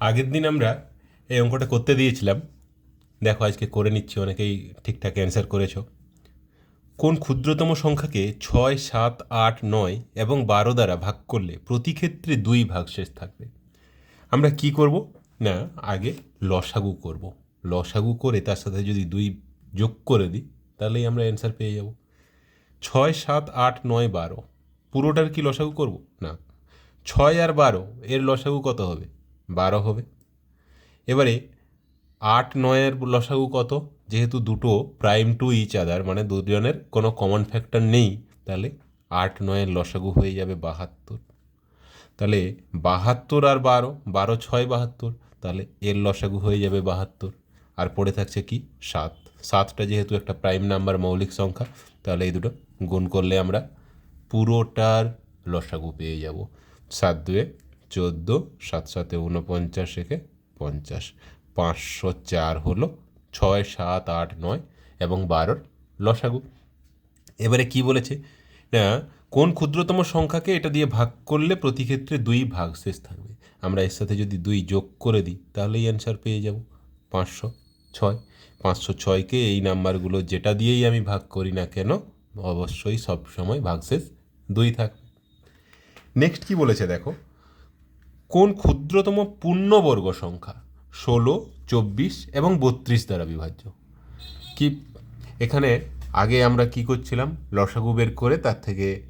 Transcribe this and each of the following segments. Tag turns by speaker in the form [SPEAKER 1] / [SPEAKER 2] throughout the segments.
[SPEAKER 1] আগের দিন আমরা এই অঙ্কটা করতে দিয়েছিলাম। দেখো আজকে করে নিচ্ছি, অনেকেই ঠিকঠাক অ্যান্সার করেছ। কোন ক্ষুদ্রতম সংখ্যাকে ছয়, সাত, আট, নয় এবং বারো দ্বারা ভাগ করলে প্রতি ক্ষেত্রে দুই ভাগশেষ থাকবে? আমরা কি করব? না, আগে লসাগু করব। লসাগু করে তার সাথে যদি দুই যোগ করে দিই, তাহলেই আমরা অ্যান্সার পেয়ে যাব। ছয়, সাত, আট, নয়, বারো, পুরোটার কি লসাগু করব? না। ছয় আর বারো, এর লসাগু কত হবে? বারো হবে। এবারে আট, নয়ের লসাগু কত? যেহেতু দুটো প্রাইম টু ইচ আদার মানে দুজনের কোনো কমন ফ্যাক্টর নেই, তাহলে আট, নয়ের লসাগু হয়ে যাবে বাহাত্তর। তাহলে বাহাত্তর আর বারো বারো, ছয়, বাহাত্তর, তাহলে এর লসাগু হয়ে যাবে বাহাত্তর। আর পড়ে থাকছে কি? সাত। সাতটা যেহেতু একটা প্রাইম নাম্বার মৌলিক সংখ্যা, তাহলে এই দুটো গুণ করলে আমরা পুরোটার লসাগু পেয়ে যাব। সাত, দুয়ে চোদ্দ, সাত সাতে উনপঞ্চাশ একে পঞ্চাশ। পাঁচশো চার হলো ছয়, সাত, আট, নয় এবং বারোর লসাগু। এবারে কি বলেছে? না, কোন ক্ষুদ্রতম সংখ্যাকে এটা দিয়ে ভাগ করলে প্রতি ক্ষেত্রে দুই ভাগ শেষ থাকবে? আমরা এর সাথে যদি দুই যোগ করে দিই, তাহলেই অ্যান্সার পেয়ে যাব। পাঁচশো ছয়। পাঁচশো ছয়কে এই নাম্বারগুলো যেটা দিয়েই আমি ভাগ করি না কেন, অবশ্যই সব সময় ভাগশেষ দুই থাকবে। নেক্সট কি বলেছে দেখো? কোন ক্ষুদ্রতম পূর্ণবর্গ সংখ্যা? ষোলো, চব্বিশ এবং বত্রিশ দ্বারা বিভাজ্য। কি, এখানে আগে আমরা কি করছিলাম? লসাগু বের করে তার থেকে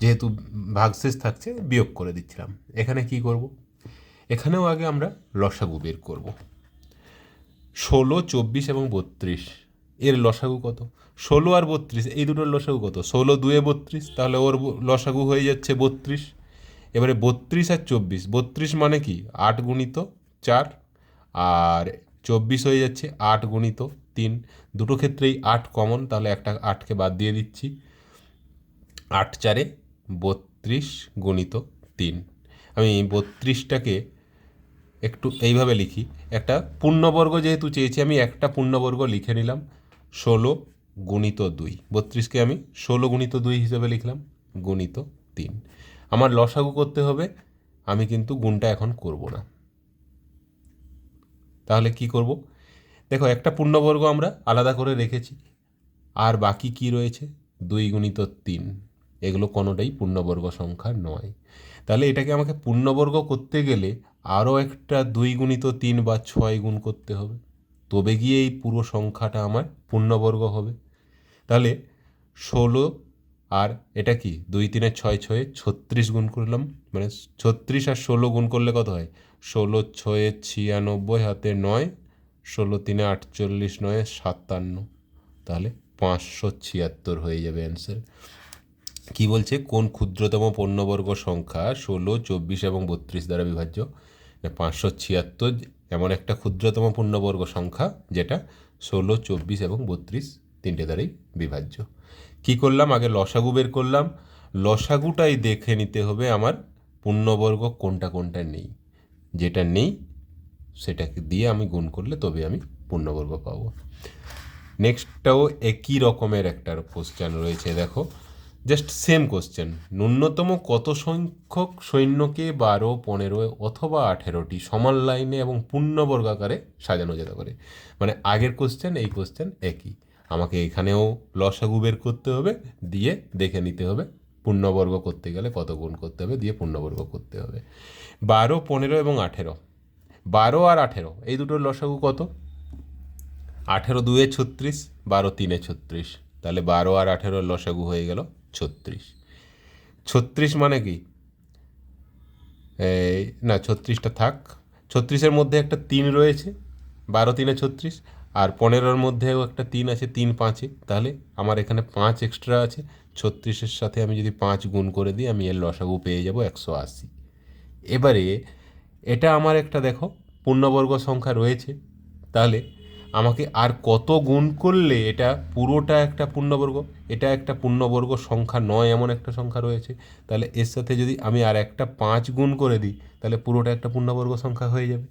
[SPEAKER 1] যেহেতু ভাগশেষ থাকছে, বিয়োগ করে দিচ্ছিলাম। এখানে কি করব? এখানেও আগে আমরা লসাগু বের করব। ষোলো, চব্বিশ এবং বত্রিশ, এর লসাগু কত? ষোলো আর বত্রিশ, এই দুটোর লসাগু কত? ষোলো, দুয়ে বত্রিশ, তাহলে ওর লসাগু হয়ে যাচ্ছে বত্রিশ। এবারে বত্রিশ আর চব্বিশ। বত্রিশ মানে কি? আট গুণিত চার। আর চব্বিশ হয়ে যাচ্ছে আট গুণিত তিন। দুটো ক্ষেত্রেই আট কমন তাহলে একটা আটকে বাদ দিয়ে দিচ্ছি। আট চারে বত্রিশ গুণিত তিন। আমি বত্রিশটাকে একটু এইভাবে লিখি। একটা পূর্ণবর্গ যেহেতু চেয়েছি, আমি একটা পূর্ণবর্গ লিখে নিলাম। ষোলো গুণিত দুই। বত্রিশকে আমি ষোলো গুণিত দুই হিসেবে লিখলাম। গুণিত তিন। আমার লসাগু করতে হবে, আমি কিন্তু গুণটা এখন করব না। তাহলে কি করব? দেখো, একটা পূর্ণবর্গ আমরা আলাদা করে রেখেছি। আর বাকি কি রয়েছে? দুই গুণিত তিন। এগুলো কোনোটাই পূর্ণবর্গ সংখ্যা নয়। তাহলে এটাকে আমাকে পূর্ণবর্গ করতে গেলে আরও একটা দুই গুণিত তিন বা ছয় গুণ করতে হবে। তবে গিয়ে এই পুরো সংখ্যাটা আমার পূর্ণবর্গ হবে। তাহলে ষোলো আর এটা কি? দুই তিনে ছয় ছয়ে ছত্রিশ গুণ করলাম? মানে ছত্রিশ আর ষোলো গুণ করলে কত হয়? ষোলো ছয়ে ছিয়ানব্বই, হাতে নয়। ষোলো তিনে আটচল্লিশ, নয় সাতান্ন। তাহলে পাঁচশো ছিয়াত্তর হয়ে যাবে অ্যান্সার কি বলছে? কোন ক্ষুদ্রতম পণ্যবর্গ সংখ্যা ষোলো, চব্বিশ এবং বত্রিশ দ্বারা বিভাজ্য? পাঁচশো ছিয়াত্তর এমন একটা ক্ষুদ্রতম পূর্ণবর্গ সংখ্যা যেটা ষোলো, চব্বিশ এবং বত্রিশ তিনটে দ্বারাই বিভাজ্য। কি করলাম? আগে লসাগু বের করলাম। লসাগুটাই দেখে নিতে হবে আমার পূর্ণবর্গ কোনটা কোনটা নেই। যেটা নেই, সেটাকে দিয়ে আমি গুণ করলে তবে আমি পূর্ণবর্গ পাবো। নেক্সটটাও একই রকমের একটা কোশ্চেন রয়েছে, দেখো। জাস্ট সেম কোশ্চেন ন্যূনতম কত সংখ্যক সৈন্যকে বারো, পনেরো অথবা আঠেরোটি সমান লাইনে এবং পূর্ণবর্গাকারে সাজানো যেতে পারে? মানে আগের কোশ্চেন এই কোশ্চেন একই। আমাকে এখানেও লসাগু বের করতে হবে, দিয়ে দেখে নিতে হবে পূর্ণবর্গ করতে গেলে কত গুণ করতে হবে, দিয়ে পূর্ণবর্গ করতে হবে। বারো, পনেরো এবং আঠেরো। বারো আর আঠেরো, এই দুটোর লসাগু কত? আঠেরো দুয়ে ছত্রিশ, বারো তিনে ছত্রিশ। তাহলে বারো আর আঠেরোর লসাগু হয়ে গেল ছত্রিশ। ছত্রিশ মানে কি? না, ছত্রিশটা থাক। ছত্রিশের মধ্যে একটা তিন রয়েছে, বারো তিনে ছত্রিশ আর পনেরোর মধ্যেও একটা তিন আছে, তিন পাঁচে। তাহলে আমার এখানে পাঁচ এক্সট্রা আছে। ছত্রিশের সাথে আমি যদি পাঁচ গুণ করে দিই, আমি এর লসাগু পেয়ে যাব একশো আশি। এবারে এটা আমার একটা দেখো, পূর্ণবর্গ সংখ্যা রয়েছে। তাহলে আমাকে আর কত গুণ করলে এটা পুরোটা একটা পূর্ণবর্গ? এটা একটা পূর্ণবর্গ সংখ্যা নয় এমন একটা সংখ্যা রয়েছে। তাহলে এর সাথে যদি আমি আর একটা পাঁচ গুণ করে দিই, তাহলে পুরোটা একটা পূর্ণবর্গ সংখ্যা হয়ে যাবে।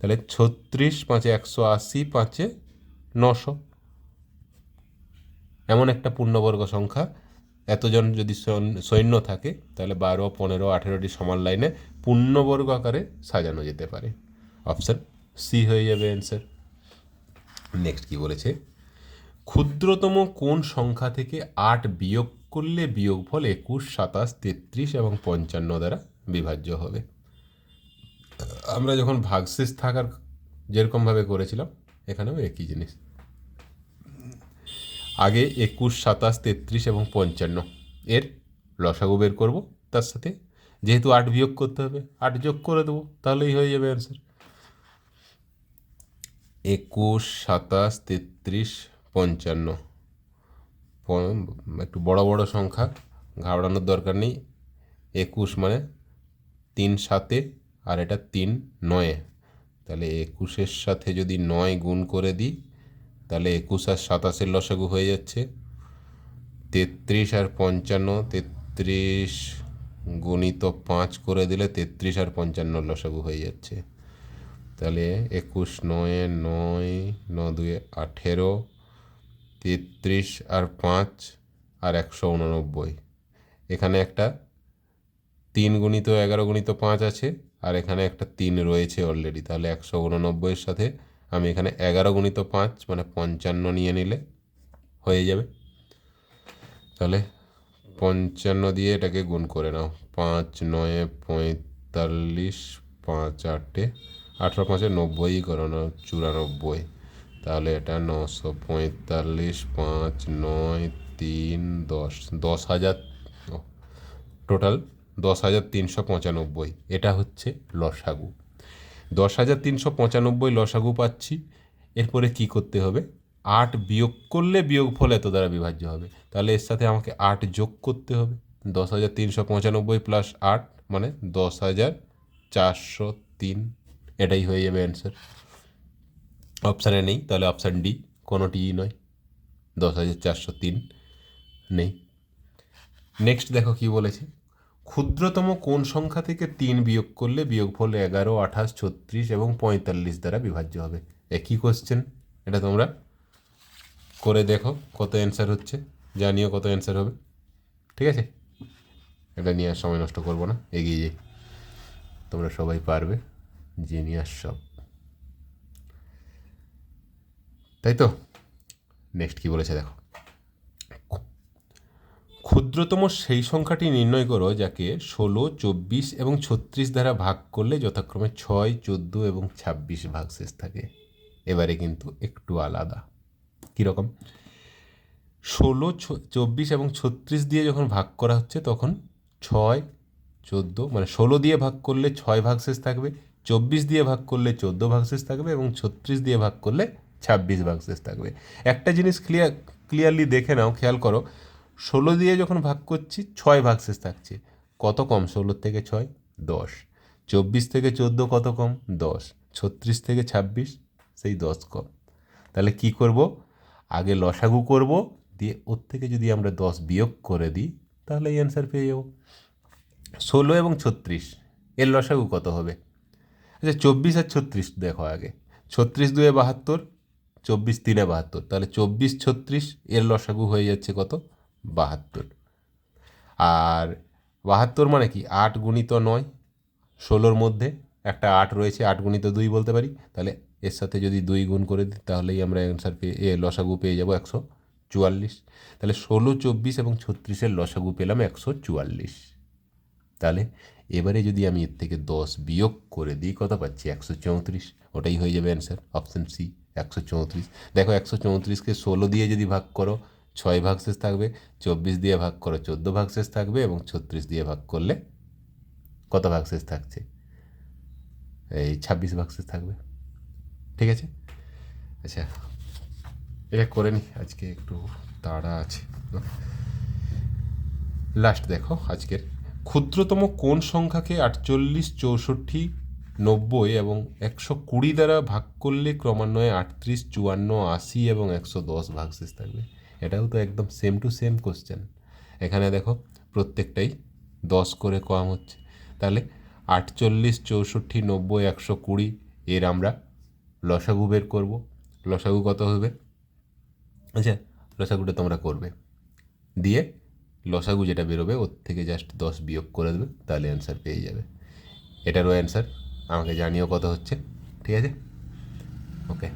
[SPEAKER 1] তাহলে ছত্রিশ পাঁচে একশো আশি, পাঁচে নশো। এমন একটা পূর্ণবর্গ সংখ্যা। এতজন যদি সৈন্য- থাকে, তাহলে বারো, পনেরো, আঠেরোটি সমান লাইনে পূর্ণবর্গ আকারে সাজানো যেতে পারে। অপশান সি হয়ে যাবে অ্যান্সার নেক্সট কি বলেছে? ক্ষুদ্রতম কোন সংখ্যা থেকে আট বিয়োগ করলে বিয়োগফল একুশ, সাতাশ, তেত্রিশ এবং পঞ্চান্ন দ্বারা বিভাজ্য হবে। আমরা যখন ভাগশেষ থাকার যেরকমভাবে করেছিলাম, এখানেও একই জিনিস। আগে একুশ, সাতাশ, তেত্রিশ এবং পঞ্চান্ন এর লসাগু বের করব, তার সাথে যেহেতু আট বিয়োগ করতে হবে, আট যোগ করে দেবো, তাহলেই হয়ে যাবে অ্যান্সার একুশ, সাতাশ, তেত্রিশ, পঞ্চান্ন। একটু বড় বড় সংখ্যা, ঘাবড়ানোর দরকার নেই। একুশ মানে তিন সাতে আর এটা তিন, নয়ে। তাহলে একুশের সাথে যদি নয় গুণ করে দিই, তাহলে একুশ আর সাতাশের লসাগু হয়ে যাচ্ছে। তেত্রিশ আর পঞ্চান্ন, তেত্রিশ গুণিত পাঁচ করে দিলে তেত্রিশ আর পঞ্চান্ন লসাগু হয়ে যাচ্ছে। তাহলে একুশ, নয়ে, নয় ন দুয়ে আঠেরো, তেত্রিশ আর পাঁচ আর একশো উননব্বই। এখানে একটা তিন গুণিত এগারো গুণিত পাঁচ আছে। আর এখানে একটা তিন রয়েছে অলরেডি তাহলে একশো উননব্বইয়ের সাথে আমি এখানে এগারো গুণিত পাঁচ মানে পঞ্চান্ন নিয়ে নিলে হয়ে যাবে। তাহলে পঞ্চান্ন দিয়ে এটাকে গুণ করে নাও, পাঁচ নয়ে পঁয়তাল্লিশ, পাঁচ আটে, আঠেরো পাঁচে নব্বই করো না, চুরানব্বই। তাহলে এটা নশো পঁয়তাল্লিশ, পাঁচ নয় তিন দশ দশ হাজার টোটাল দশ হাজার তিনশো পঁচানব্বই। এটা হচ্ছে লসাগু। দশ হাজার তিনশো পঁচানব্বই লসাগু পাচ্ছি। এরপরে কি করতে হবে? আট বিয়োগ করলে বিয়োগফল এত দ্বারা বিভাজ্য হবে। তাহলে এর সাথে আমাকে আট যোগ করতে হবে। দশ হাজার তিনশো পঁচানব্বই প্লাস আট মানে দশ হাজার চারশো তিন। এটাই হয়ে যাবে অ্যান্সার অপশানে নেই, তাহলে অপশান ডি কোনোটিই নয়। দশ হাজার চারশো তিন নেই। নেক্সট দেখো কি বলেছে। ক্ষুদ্রতম কোন সংখ্যা থেকে তিন বিয়োগ করলে বিয়োগফল এগারো, আঠাশ, ছত্রিশ এবং পঁয়তাল্লিশ দ্বারা বিভাজ্য হবে। একই কোশ্চেন এটা তোমরা করে দেখো কত অ্যান্সার হচ্ছে, জানিও কত অ্যান্সার হবে। ঠিক আছে? এটা নিয়ে আর সময় নষ্ট করব না, এগিয়ে যাই। তোমরা সবাই পারবে জিনিয়াস সব। তাই তো? নেক্সট কী বলেছে দেখো। ক্ষুদ্রতম সেই সংখ্যাটি নির্ণয় করো যাকে ষোলো, চব্বিশ এবং ছত্রিশ দ্বারা ভাগ করলে যথাক্রমে ছয়, চোদ্দ এবং ছাব্বিশ ভাগশেষ থাকে। এবারে কিন্তু একটু আলাদা। কীরকম ষোলো চব্বিশ এবং ছত্রিশ দিয়ে যখন ভাগ করা হচ্ছে তখন ছয়, চোদ্দ মানে ষোলো দিয়ে ভাগ করলে ছয় ভাগশেষ থাকবে, চব্বিশ দিয়ে ভাগ করলে চোদ্দ ভাগশেষ থাকবে এবং ছত্রিশ দিয়ে ভাগ করলে ছাব্বিশ ভাগশেষ থাকবে। একটা জিনিস ক্লিয়ার ক্লিয়ারলি দেখে নাও, খেয়াল করো ষোলো দিয়ে যখন ভাগ করছি, ছয় ভাগশেষ থাকছে। কত কম? ষোলোর থেকে ছয়, দশ। চব্বিশ থেকে চোদ্দ কত কম? দশ। ছত্রিশ থেকে ছাব্বিশ, সেই দশ কম। তাহলে কি করব? আগে লসাগু করব, দিয়ে ওর থেকে যদি আমরা দশ বিয়োগ করে দিই, তাহলে এই অ্যান্সার পেয়ে যাব। ষোলো এবং ছত্রিশ, এর লসাগু কত হবে? আচ্ছা চব্বিশ আর ছত্রিশ দেখো আগে। ছত্রিশ দুয়ে বাহাত্তর, চব্বিশ তিনে বাহাত্তর। তাহলে চব্বিশ, ছত্রিশ, এর লসাগু হয়ে যাচ্ছে কত? বাহাত্তর। আর বাহাত্তর মানে কি? আট গুণিত নয়, ষোলোর মধ্যে একটা আট রয়েছে, আট গুণিত দুই বলতে পারি? তাহলে এর সাথে যদি দুই গুণ করে দিই, তাহলেই আমরা অ্যান্সার পেয়ে, এ লসাগু পেয়ে যাব একশো চুয়াল্লিশ। তাহলে ষোলো, চব্বিশ এবং ছত্রিশের লসাগু পেলাম একশো চুয়াল্লিশ। তাহলে এবারে যদি আমি এর থেকে দশ বিয়োগ করে দিই, কত পাচ্ছি? একশো চৌত্রিশ। ওটাই হয়ে যাবে অ্যান্সার অপশান সি একশো চৌত্রিশ। দেখো একশো চৌত্রিশকে ষোলো দিয়ে যদি ভাগ করো ছয় ভাগশেষ থাকবে, চব্বিশ দিয়ে ভাগ করে, চোদ্দ ভাগশেষ থাকবে এবং ছত্রিশ দিয়ে ভাগ করলে কত ভাগশেষ থাকছে? এই ছাব্বিশ ভাগশেষ থাকবে। ঠিক আছে? আচ্ছা এটা করে নি, আজকে একটু তাড়া আছে। লাস্ট দেখো, আজকের। ক্ষুদ্রতম কোন সংখ্যাকে আটচল্লিশ, চৌষট্টি, নব্বই এবং একশো কুড়ি দ্বারা ভাগ করলে ক্রমান্বয়ে আটত্রিশ, চুয়ান্ন, আশি এবং একশো দশ ভাগশেষ থাকবে। এটাও তো একদম সেম টু সেম কোশ্চেন এখানে দেখো প্রত্যেকটাই দশ করে কম হচ্ছে। তাহলে আটচল্লিশ, চৌষট্টি, নব্বই, একশো কুড়ি এর আমরা লসাগু বের করব। লসাগু কত হবে? আচ্ছা লসাগুটা তোমরা করবে। দিয়ে লসাগু যেটা বেরোবে, ওর থেকে জাস্ট দশ বিয়োগ করে দেবে, তাহলে অ্যান্সার পেয়ে যাবে। এটারও অ্যান্সার আমাকে জানিও কত হচ্ছে, ঠিক আছে? ওকে